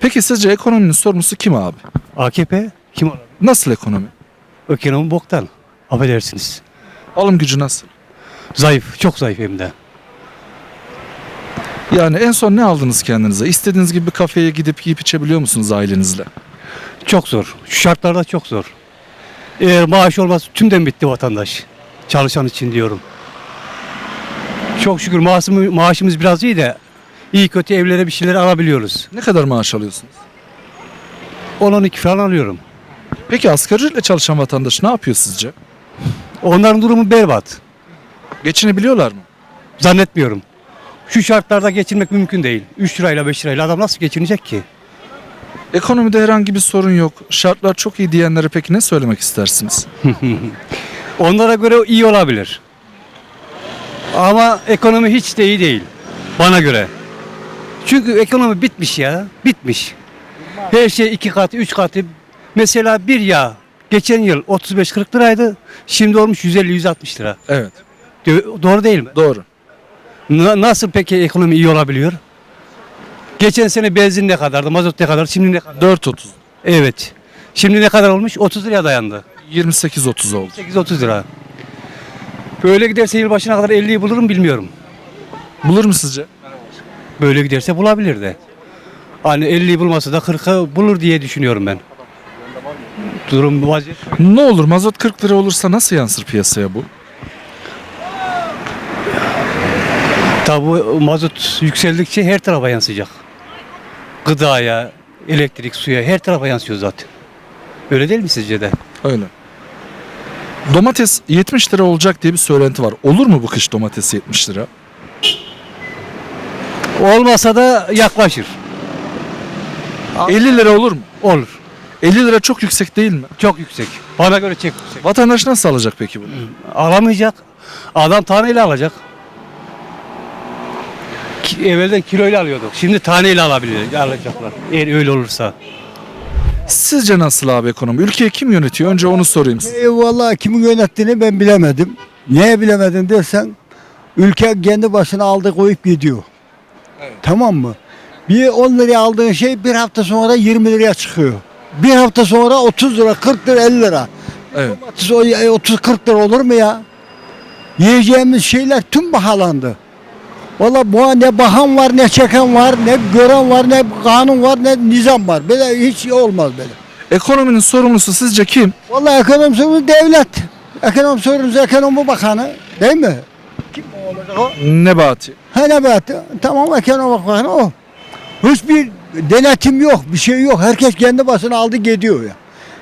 Peki sizce ekonominin sorumlusu kim abi? AKP kim olabilir? Nasıl ekonomi? Ekonomi boktan. Affedersiniz. Alım gücü nasıl? Zayıf. Çok zayıf hem de. Yani en son ne aldınız kendinize? İstediğiniz gibi bir kafeye gidip yiyip içebiliyor musunuz ailenizle? Çok zor. Şu şartlarda çok zor. Eğer maaş olmaz tümden bitti vatandaş. Çalışan için diyorum. Çok şükür maaşımız, maaşımız biraz iyi de iyi kötü evlere bir şeyler alabiliyoruz. Ne kadar maaş alıyorsunuz? 10-12 falan alıyorum. Peki asgari ücretle çalışan vatandaş ne yapıyor sizce? Onların durumu berbat. Geçinebiliyorlar mı? Zannetmiyorum. Şu şartlarda geçinmek mümkün değil. 3 lirayla 5 lirayla adam nasıl geçinecek ki? Ekonomide herhangi bir sorun yok. Şartlar çok iyi diyenlere peki ne söylemek istersiniz? Onlara göre iyi olabilir. Ama ekonomi hiç de iyi değil. Bana göre. Çünkü ekonomi bitmiş ya. Bitmiş. Her şey iki katı, üç katı. Mesela bir yağ geçen yıl 35-40 liraydı. Şimdi olmuş 150-160 lira. Evet. Dö- Doğru değil mi? Doğru. Na- nasıl peki ekonomi iyi olabiliyor? Geçen sene benzin ne kadardı, mazot ne kadar, şimdi ne kadar? 4.30. Evet. Şimdi ne kadar olmuş? 30 liraya dayandı. 28.30 oldu. 8-30 lira. Böyle giderse yılbaşına kadar 50'yi bulurum bilmiyorum. Bulur mu sizce? Böyle giderse bulabilir de. Hani 50'yi bulmasa da 40'ı bulur diye düşünüyorum ben. Durum vaziyet. Ne olur mazot 40 lira olursa nasıl yansır piyasaya bu? Tabi mazot yükseldikçe her tarafa yansıyacak. Gıdaya, elektrik, suya her tarafa yansıyor zaten. Öyle değil mi sizce de? Öyle. Domates 70 lira olacak diye bir söylenti var. Olur mu bu kış domates 70 lira? Olmasa da yaklaşır. 50 lira olur mu? Olur. 50 lira çok yüksek değil mi? Çok yüksek. Bana göre çok yüksek. Vatandaş nasıl alacak peki bunu? Alamayacak. Adam taneyle alacak. Ki, evvelden kiloyla alıyorduk. Şimdi taneyle alabilir, alacaklar. Eğer öyle olursa. Sizce nasıl abi ekonomi? Ülkeyi kim yönetiyor? Önce onu sorayım size. E, vallahi kimin yönettiğini ben bilemedim. Niye bilemedim dersen ülke kendi başına aldı koyup gidiyor. Tamam mı? Bir 10 liraya aldığın şey bir hafta sonra 20 liraya çıkıyor. Bir hafta sonra 30 lira, 40 lira, 50 lira. Evet. Domates o 30-40 lira olur mu ya? Yiyeceğimiz şeyler tüm pahalandı. Valla bu ne bahan var, ne çeken var, ne gören var, ne kanun var, ne nizam var. Böyle hiç olmaz böyle. Ekonominin sorumlusu sizce kim? Vallahi ekonomi sorumlusu devlet. Ekonomi sorumlusu ekonomi bakanı değil mi? O? Nebati. Ha ne be? Tamam ekonomi bakanı o. Hiçbir denetim yok, bir şey yok. Herkes kendi başına aldı gidiyor ya.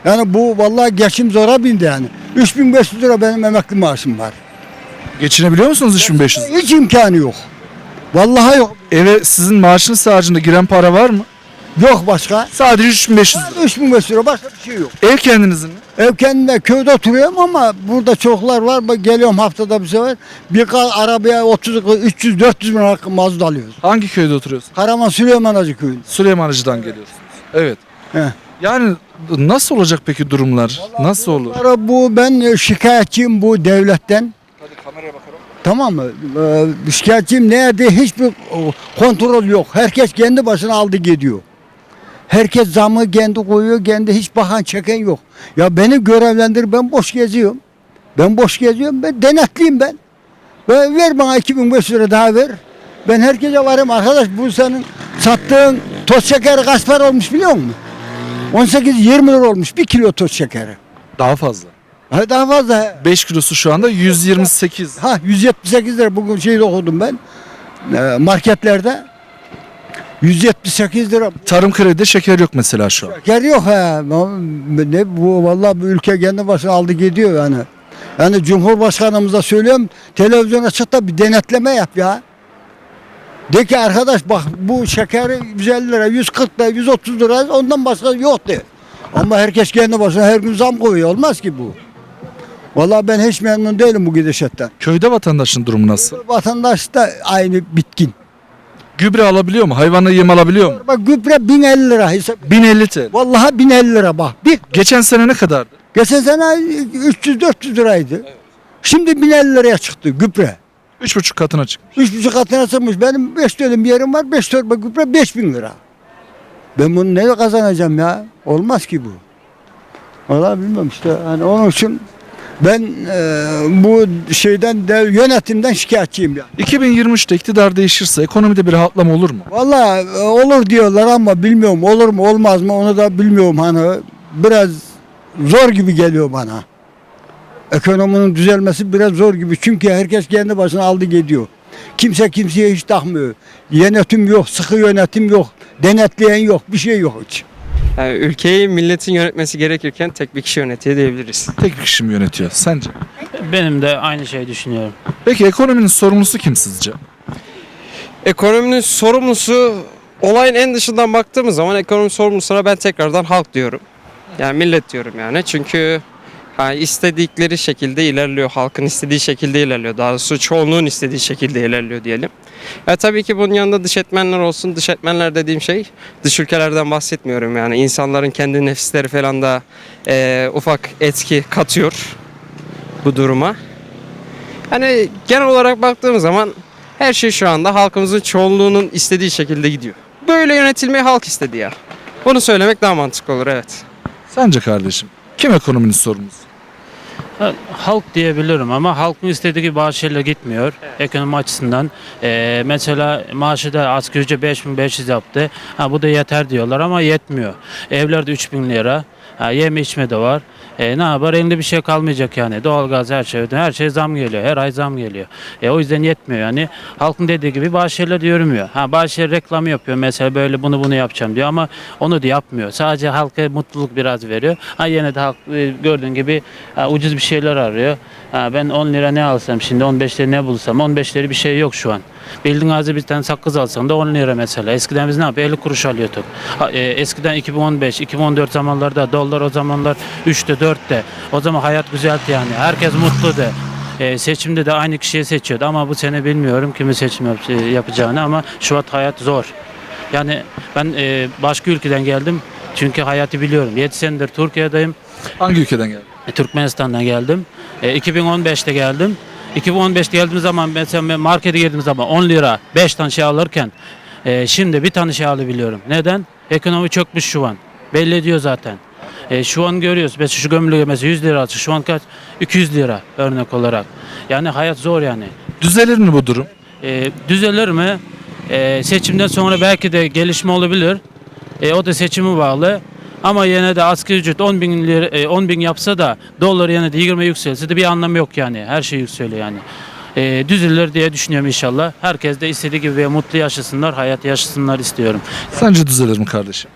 Yani bu vallahi geçim zora bindi yani. 3500 lira benim emekli maaşım var. Geçinebiliyor musunuz 3500? Hiç imkanı yok. Vallahi yok. Eve sizin maaşınız haricinde giren para var mı? Yok başka. Sadece 3500 lira. 3500 lira başka bir şey yok. Ev kendinizin mi? Ev kendine köyde oturuyorum ama burada çoklar var. Bak Geliyorum haftada bir sefer. Bir arabaya 30, 300, 400 bin lira mazot alıyoruz. Hangi köyde oturuyorsun? Karaman Süleyman Hacı köyünde. Süleymanlıcı'dan geliyorsunuz. Evet. He. Yani nasıl olacak peki durumlar? Nasıl olur? Sonra bu ben e, şikayetçiyim bu devletten. Hadi kameraya bakalım. Tamam mı? Ee, şikayetçiyim nerede hiçbir e, kontrol yok. Herkes kendi başına aldı gidiyor. Herkes zamı kendi koyuyor, kendi hiç bakan çeken yok. Ya beni görevlendir, ben boş geziyorum. Ben boş geziyorum, ben denetliyim ben. Ve ver bana 2500 lira daha ver. Ben herkese varım arkadaş bu senin sattığın toz şekeri kaç para olmuş biliyor musun? 18-20 lira olmuş bir kilo toz şekeri. Daha fazla. Ha, daha fazla. 5 kilosu şu anda 128. Ha 178 lira bugün şeyde okudum ben. Ee, marketlerde. 178 lira. Tarım kredide şeker yok mesela şu an. Şeker yok ha. Ne bu vallahi bu ülke kendi başına aldı gidiyor yani. Yani Cumhurbaşkanımıza söylüyorum televizyona çık da bir denetleme yap ya. De ki arkadaş bak bu şekeri 150 lira, 140 lira, 130 lira ondan başka yok de. Ama herkes kendi başına her gün zam koyuyor. Olmaz ki bu. Vallahi ben hiç memnun değilim bu gidişatten. Köyde vatandaşın durumu nasıl? Vatandaş da aynı bitkin. Gübre alabiliyor mu? Hayvana yem alabiliyor mu? Bak gübre 1050 lira. Hesap. 1050 TL. Vallahi 1050 lira bak. Bir, Geçen sene ne kadardı? geçen sene 300-400 liraydı. Şimdi 1050 liraya çıktı gübre. 3,5 katına çıkmış. Üç buçuk katına çıkmış. Benim 5 dönüm yerim var. 5 torba gübre 5000 lira. Ben bunu ne kazanacağım ya? Olmaz ki bu. Vallahi bilmiyorum işte. Hani onun için ben e, bu şeyden dev yönetimden şikayetçiyim yani. 2023'te iktidar değişirse ekonomide bir rahatlama olur mu? Vallahi e, olur diyorlar ama bilmiyorum olur mu olmaz mı onu da bilmiyorum hani biraz zor gibi geliyor bana. Ekonominin düzelmesi biraz zor gibi çünkü herkes kendi başına aldı gidiyor. Kimse kimseye hiç takmıyor. Yönetim yok, sıkı yönetim yok, denetleyen yok, bir şey yok hiç. Yani ülkeyi milletin yönetmesi gerekirken tek bir kişi yönetiyor diyebiliriz. Tek bir kişi mi yönetiyor sence? Benim de aynı şeyi düşünüyorum. Peki ekonominin sorumlusu kim sizce? Ekonominin sorumlusu olayın en dışından baktığımız zaman ekonomi sorumlusuna ben tekrardan halk diyorum. Yani millet diyorum yani. Çünkü ha, istedikleri şekilde ilerliyor. Halkın istediği şekilde ilerliyor. Daha doğrusu çoğunluğun istediği şekilde ilerliyor diyelim. Ya tabii ki bunun yanında dış etmenler olsun. Dış etmenler dediğim şey dış ülkelerden bahsetmiyorum yani. insanların kendi nefisleri falan da eee, ufak etki katıyor bu duruma. Hani genel olarak baktığımız zaman her şey şu anda halkımızın çoğunluğunun istediği şekilde gidiyor. Böyle yönetilmeyi halk istedi ya. Bunu söylemek daha mantıklı olur evet. Sence kardeşim? Kim ekonominin sorumlusu? Ha, Halk diyebilirim ama halkın istediği gibi bazı şeyler gitmiyor ekonomi açısından. Ee, mesela maaşı da asgari ücret 5500 yaptı. Ha, bu da yeter diyorlar ama yetmiyor. Evlerde 3000 lira. Ha, yeme içme de var. E, ne yapar? Elinde bir şey kalmayacak yani. Doğalgaz her şey, her şey zam geliyor. Her ay zam geliyor. E, o yüzden yetmiyor yani. Halkın dediği gibi bazı şeyler yürümüyor. Ha, bazı şeyler reklam yapıyor. Mesela böyle bunu bunu yapacağım diyor ama onu da yapmıyor. Sadece halka mutluluk biraz veriyor. Ha yine de halk e, gördüğün gibi ha, ucuz bir şeyler arıyor. Ben 10 lira ne alsam şimdi 15 lira ne bulsam 15 lira bir şey yok şu an. Bildiğin ağzı bir tane sakız alsan da 10 lira mesela. Eskiden biz ne yapıyorduk? 50 kuruş alıyorduk. Ha, e, eskiden 2015, 2014 zamanlarda dolar o zamanlar 3'te 4'te. O zaman hayat güzeldi yani. Herkes mutluydu. E, seçimde de aynı kişiyi seçiyordu ama bu sene bilmiyorum kimi seçim yap- e, yapacağını ama şu an hayat zor. Yani ben e, başka ülkeden geldim çünkü hayatı biliyorum. 7 senedir Türkiye'deyim. Hangi ülkeden geldi? E, Türkmenistan'dan geldim. E, 2015'te geldim. 2015'te geldiğim zaman mesela markete girdiğim zaman 10 lira 5 tane şey alırken e, şimdi bir tane şey alabiliyorum. Neden? Ekonomi çökmüş şu an. Belli ediyor zaten. E, şu an görüyoruz. Mesela şu gömülü mesela 100 lira şu an kaç? 200 lira örnek olarak. Yani hayat zor yani. Düzelir mi bu durum? E, düzelir mi? E, seçimden sonra belki de gelişme olabilir. E, o da seçimi bağlı. Ama yine de asgari ücret 10 bin, lira, e, 10 bin yapsa da dolar yine de 20 yükselse de bir anlamı yok yani. Her şey yükseliyor yani. E, düzelir diye düşünüyorum inşallah. Herkes de istediği gibi ve mutlu yaşasınlar, hayat yaşasınlar istiyorum. Sence düzelir mi kardeşim?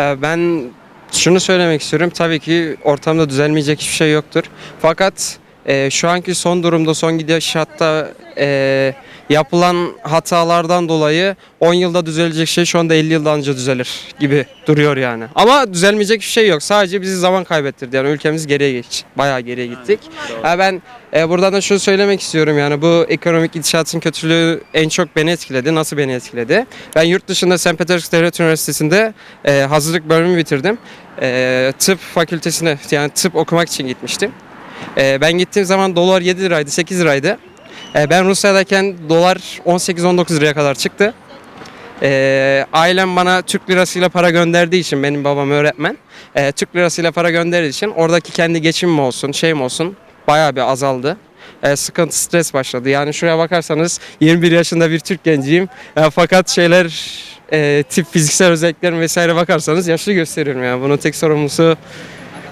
Ee, Ben şunu söylemek istiyorum. Tabii ki ortamda düzelmeyecek hiçbir şey yoktur. Fakat e, şu anki son durumda, son gidişatta e, yapılan hatalardan dolayı 10 yılda düzelecek şey şu anda 50 yıldan önce düzelir gibi duruyor yani. Ama düzelmeyecek bir şey yok. Sadece bizi zaman kaybettirdi. Yani ülkemiz geriye geç. Bayağı geriye gittik. Ha, ben e, buradan da şunu söylemek istiyorum yani bu ekonomik gidişatın kötülüğü en çok beni etkiledi. Nasıl beni etkiledi? Ben yurt dışında St. Petersburg Devlet Üniversitesi'nde e, hazırlık bölümü bitirdim. E, tıp fakültesine yani tıp okumak için gitmiştim. E, ben gittiğim zaman dolar 7 liraydı 8 liraydı. E, ben Rusya'dayken dolar 18-19 liraya kadar çıktı. E, ailem bana Türk lirasıyla para gönderdiği için benim babam öğretmen. E, Türk lirasıyla para gönderdiği için oradaki kendi geçimim olsun şeyim olsun bayağı bir azaldı. E, sıkıntı stres başladı. Yani şuraya bakarsanız 21 yaşında bir Türk genciyim. E, fakat şeyler e, tip fiziksel özelliklerim vesaire bakarsanız yaşlı gösteriyorum yani. Bunun tek sorumlusu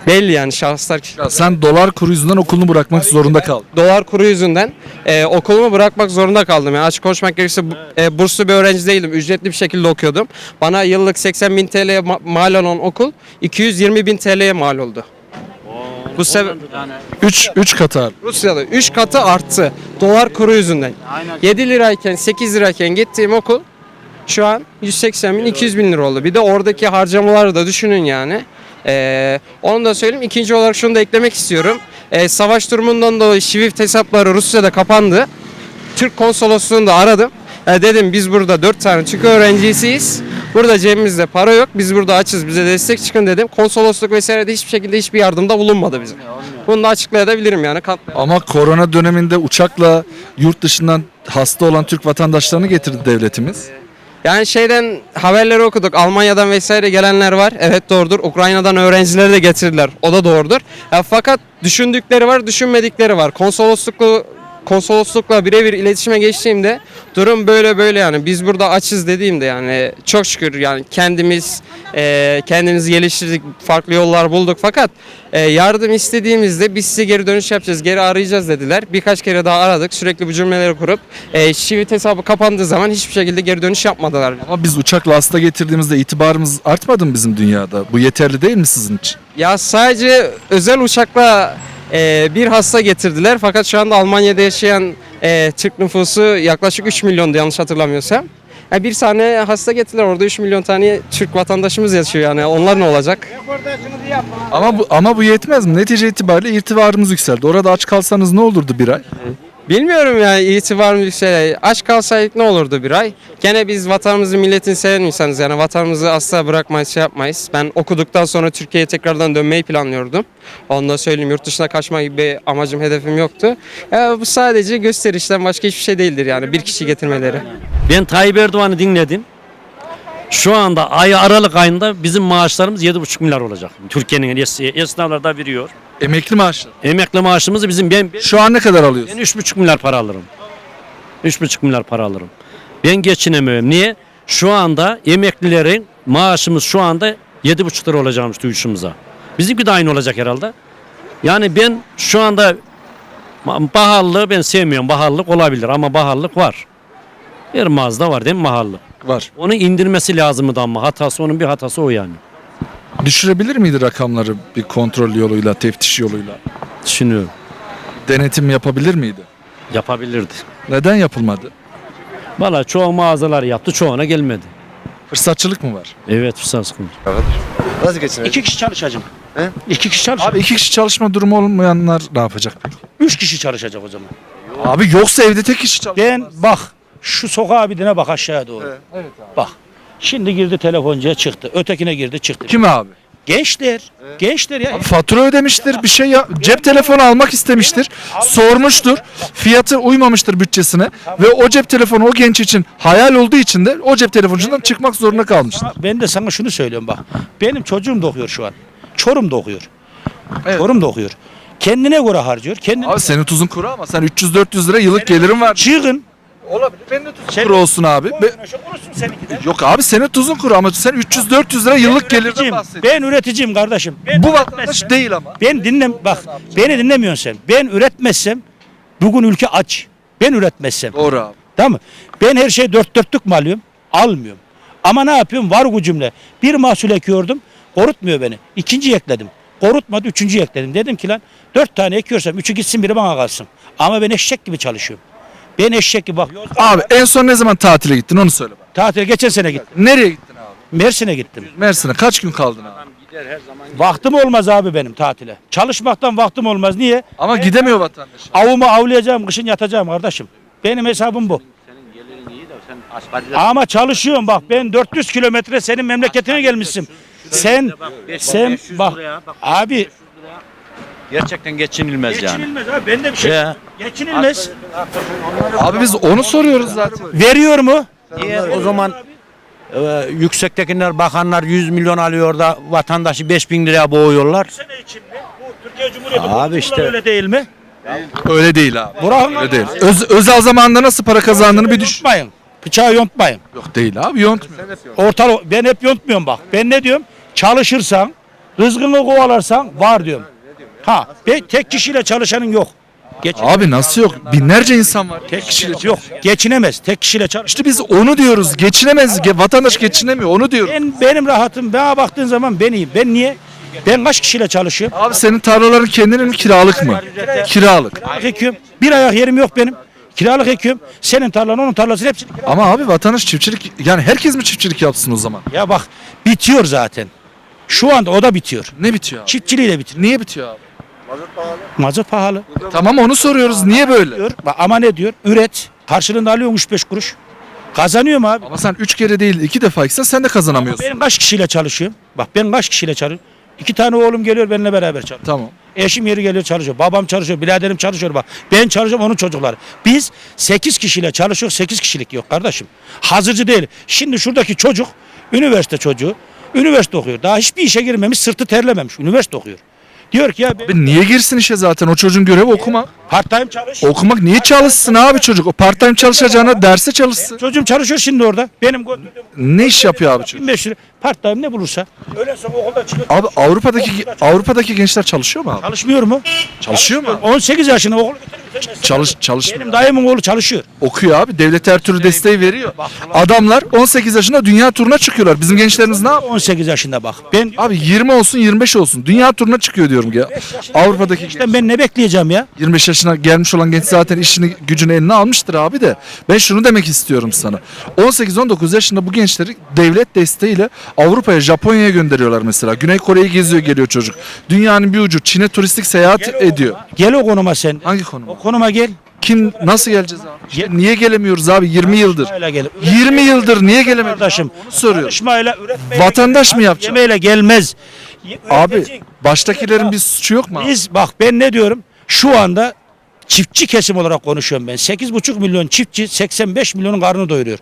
belli yani şahıslar kişiler. Ya sen dolar kuru yüzünden okulunu bırakmak zorunda kaldın. Dolar kuru yüzünden e, okulumu bırakmak zorunda kaldım. Yani açık konuşmak gerekirse bu- e, burslu bir öğrenci değildim. Ücretli bir şekilde okuyordum. Bana yıllık 80 bin TL'ye ma- mal olan okul 220 bin TL'ye mal oldu. Bu sebep 3 3 katı arttı. Rusya'da 3 katı arttı. Dolar kuru yüzünden. 7 lirayken 8 lirayken gittiğim okul şu an 180 bin 200 bin lira oldu. Bir de oradaki harcamaları da düşünün yani. Ee, onu da söyleyeyim. İkinci olarak şunu da eklemek istiyorum. Ee, savaş durumundan dolayı Swift hesapları Rusya'da kapandı. Türk konsolosluğunu da aradım. Ee, dedim biz burada 4 tane Türk öğrencisiyiz. Burada cebimizde para yok. Biz burada açız. Bize destek çıkın dedim. Konsolosluk vesairede hiçbir şekilde hiçbir yardımda bulunmadı bize. Bunu da açıklayabilirim yani. Ama korona döneminde uçakla yurt dışından hasta olan Türk vatandaşlarını getirdi devletimiz. Yani şeyden haberleri okuduk. Almanya'dan vesaire gelenler var. Evet doğrudur. Ukrayna'dan öğrencileri de getirdiler. O da doğrudur. Ya fakat düşündükleri var, düşünmedikleri var. Konsoloslukla konsoloslukla birebir iletişime geçtiğimde durum böyle böyle yani biz burada açız dediğimde yani çok şükür yani kendimiz e, kendimizi geliştirdik farklı yollar bulduk fakat e, yardım istediğimizde biz size geri dönüş yapacağız geri arayacağız dediler birkaç kere daha aradık sürekli bu cümleleri kurup e, şivit hesabı kapandığı zaman hiçbir şekilde geri dönüş yapmadılar. Ama biz uçakla hasta getirdiğimizde itibarımız artmadı mı bizim dünyada? Bu yeterli değil mi sizin için? Ya sadece özel uçakla e, bir hasta getirdiler fakat şu anda Almanya'da yaşayan e, Türk nüfusu yaklaşık 3 milyondu yanlış hatırlamıyorsam. Ya bir tane hasta getirdiler orada 3 milyon tane Türk vatandaşımız yaşıyor yani onlar ne olacak? Ama bu ama bu yetmez mi? Netice itibariyle itibarımız yükseldi. Orada aç kalsanız ne olurdu bir ay? Bilmiyorum yani itibarım yüksek. Aç kalsaydık ne olurdu bir ay? Gene biz vatanımızı milletini seven insanız yani vatanımızı asla bırakmayız şey yapmayız. Ben okuduktan sonra Türkiye'ye tekrardan dönmeyi planlıyordum. Onu da söyleyeyim yurt dışına kaçma gibi bir amacım hedefim yoktu. Ya bu sadece gösterişten başka hiçbir şey değildir yani bir kişi getirmeleri. Ben Tayyip Erdoğan'ı dinledim. Şu anda ay Aralık ayında bizim maaşlarımız 7,5 milyar olacak. Türkiye'nin es- esnafları da veriyor. Emekli maaşları. Emekli maaşımızı bizim ben ben Şu an ne kadar alıyorsun? 3,5 milyar para alırım. 3,5 milyar para alırım. Ben geçinemiyorum. Niye? Şu anda emeklilerin maaşımız şu anda 7,5 lira olacakmış duyuşumuza. Bizimki de aynı olacak herhalde. Yani ben şu anda pahalılığı ben sevmiyorum. Pahalılık olabilir ama pahalılık var. Bir mağazada var değil mi pahalılık? Var. Onu indirmesi lazımdı ama hatası onun bir hatası o yani. Düşürebilir miydi rakamları bir kontrol yoluyla, teftiş yoluyla? Düşünüyorum. Denetim yapabilir miydi? Yapabilirdi. Neden yapılmadı? Valla çoğu mağazalar yaptı çoğuna gelmedi. Fırsatçılık mı var? Evet fırsat sıkıntı. Nasıl geçinir? İki kişi çalışacağım. He? İki kişi çalışacak. Abi iki kişi çalışma durumu olmayanlar ne yapacak peki? Üç kişi çalışacak o zaman. Abi yoksa evde tek kişi çalışmaz. Ben bak şu sokağa bir dene bak aşağıya doğru. Evet. Bak. Şimdi girdi telefoncuya çıktı. Ötekine girdi çıktı. Kim abi? Gençler. Gençler ya. Abi fatura ödemiştir, bir şey ya cep telefonu almak istemiştir, sormuştur, fiyatı uymamıştır bütçesine ve o cep telefonu o genç için hayal olduğu için de o cep telefonundan çıkmak zorunda kalmıştır. Ben de sana şunu söylüyorum bak. Benim çocuğum da okuyor şu an. Çorum'da okuyor. Evet. Çorum'da okuyor. Kendine göre harcıyor. Kendine Abi senin tuzun kuru ama sen 300-400 lira yıllık gelirin var. Çıkın. Olabilir. Benim de tuzum kuru olsun abi. Be- Konuşsun seninki de. Yok abi senin tuzun kuru ama sen 300-400 lira yıllık gelirden Üreticiyim. bahsediyorsun. Ben üreticiyim kardeşim. Ben Bu üretmezsem- vatandaş değil ama. Ben dinlem bak beni dinlemiyorsun sen. Ben üretmezsem bugün ülke aç. Ben üretmezsem. Doğru abi. Tamam mı? Ben her şeyi dört dörtlük mü alıyorum? Almıyorum. Ama ne yapıyorum? Var gücümle. Bir mahsul ekiyordum. Korutmuyor beni. İkinci ekledim. Korutmadı. Üçüncü ekledim. Dedim ki lan dört tane ekiyorsam üçü gitsin biri bana kalsın. Ama ben eşek gibi çalışıyorum. Ben eşek gibi bak. Abi en son ne zaman tatile gittin onu söyle bana. Tatile geçen sene gittim. Nereye gittin abi? Mersin'e gittim. Mersin'e kaç gün kaldın abi? Vaktim olmaz abi benim tatile. Çalışmaktan vaktim olmaz. Niye? Ama gidemiyor vatandaş. Avımı avlayacağım, kışın yatacağım kardeşim. Benim hesabım bu. Ama çalışıyorum bak ben 400 kilometre senin memleketine gelmişsin. Sen sen bak abi Gerçekten geçinilmez geçinilmez abi ben de bir şey Ya. geçinilmez. Abi biz onu soruyoruz zaten. Veriyor mu? Niye o zaman e, yüksektekiler bakanlar 100 milyon alıyor da vatandaşı 5000 liraya boğuyorlar. Sene için mi? Bu Türkiye Cumhuriyeti Abi işte. öyle değil mi? Öyle değil abi. Bırakın Öyle değil. Öz, özel zamanında nasıl para kazandığını bir düşün. Yontmayın. Bıçağı yontmayın. Yok değil abi yontmuyor. Ortalı ben hep yontmuyorum bak. Ben ne diyorum? Çalışırsan, rızkını kovalarsan var diyorum. Ha, be- tek kişiyle çalışanın yok. Geçin. Abi nasıl yok? Binlerce insan var. Tek kişiyle Yok, geçinemez. Tek kişiyle çalış. İşte biz onu diyoruz. Geçinemez. Ge- Vatandaş geçinemiyor. Onu diyoruz. Ben benim rahatım. Bana baktığın zaman ben iyiyim. Ben niye? Ben kaç kişiyle çalışıyorum? Abi senin tarlaların kendinin mi kiralık mı? Kiralık. Kiralık ekiyorum. Bir ayak yerim yok benim. Kiralık ekiyorum. Senin tarlan onun tarlasını hepsini. Ama abi vatandaş çiftçilik yani herkes mi çiftçilik yapsın o zaman? Ya bak bitiyor zaten. Şu anda o da bitiyor. Ne bitiyor abi? Çiftçiliği de bitiyor. Niye bitiyor abi? Mazot pahalı. Tamam onu soruyoruz. Niye böyle? Diyor. Bak Ama ne diyor? Üret. Karşılığında alıyorsun 3-5 kuruş. Kazanıyor mu abi? Ama sen üç kere değil iki defa gitsen sen de kazanamıyorsun. Ben kaç kişiyle çalışıyorum? Bak ben kaç kişiyle çalışıyorum? İki tane oğlum geliyor benimle beraber çalışıyor. Tamam. Eşim yeri geliyor çalışıyor. Babam çalışıyor. Biraderim çalışıyor. Bak ben çalışıyorum onun çocukları. Biz 8 kişiyle çalışıyoruz. 8 kişilik yok kardeşim. Hazırcı değil. Şimdi şuradaki çocuk üniversite çocuğu. Üniversite okuyor. Daha hiçbir işe girmemiş. Sırtı terlememiş. Üniversite okuyor. Diyor ki ya Abi niye girsin işe zaten? O çocuğun görevi okumak. part time çalış. Okumak niye çalışsın abi çocuk? O part time çalışacağına derse çalışsın. Çocuğum çalışıyor şimdi orada. Benim götürdüğüm Ne iş yapıyor abi çocuk? 1500 lira part time ne bulursa. Öyle sonra okulda çıkıyor. Abi Avrupa'daki Avrupa'daki gençler çalışıyor mu abi? Çalışmıyor mu? Çalışıyor mu? 18 yaşında okul bitirmiş. Çalış çalış Benim dayımın oğlu çalışıyor. okuyor abi. Devlet her türlü desteği veriyor. Adamlar 18 yaşında dünya turuna çıkıyorlar. Bizim gençlerimiz ne yapıyor? 18 yaşında bak. Ben Abi 20 olsun 25 olsun. Dünya turuna çıkıyor diyorum ya. Avrupa'daki işte ben ne bekleyeceğim ya? 25 yaşına gelmiş olan genç zaten işini gücünü eline almıştır abi de. Ben şunu demek istiyorum sana. 18-19 yaşında bu gençleri devlet desteğiyle Avrupa'ya, Japonya'ya gönderiyorlar mesela. Güney Kore'yi geziyor geliyor çocuk. Dünyanın bir ucu Çin'e turistik seyahat Gel ediyor. konuma, Gel o konuma sen. Hangi konu? O konuma gel. Kim nasıl geleceğiz abi? İşte niye gelemiyoruz abi 20 yıldır? Öyle gel. 20 yıldır niye gelemiyoruz? Kardeşim. Onu soruyorum. Vatandaş mı yapacak? Yemeğiyle gelmez. Abi baştakilerin bir suçu yok mu? abi? Biz bak ben ne diyorum? Şu anda çiftçi kesim olarak konuşuyorum ben. 8,5 milyon çiftçi 85 milyonun karnını doyuruyor.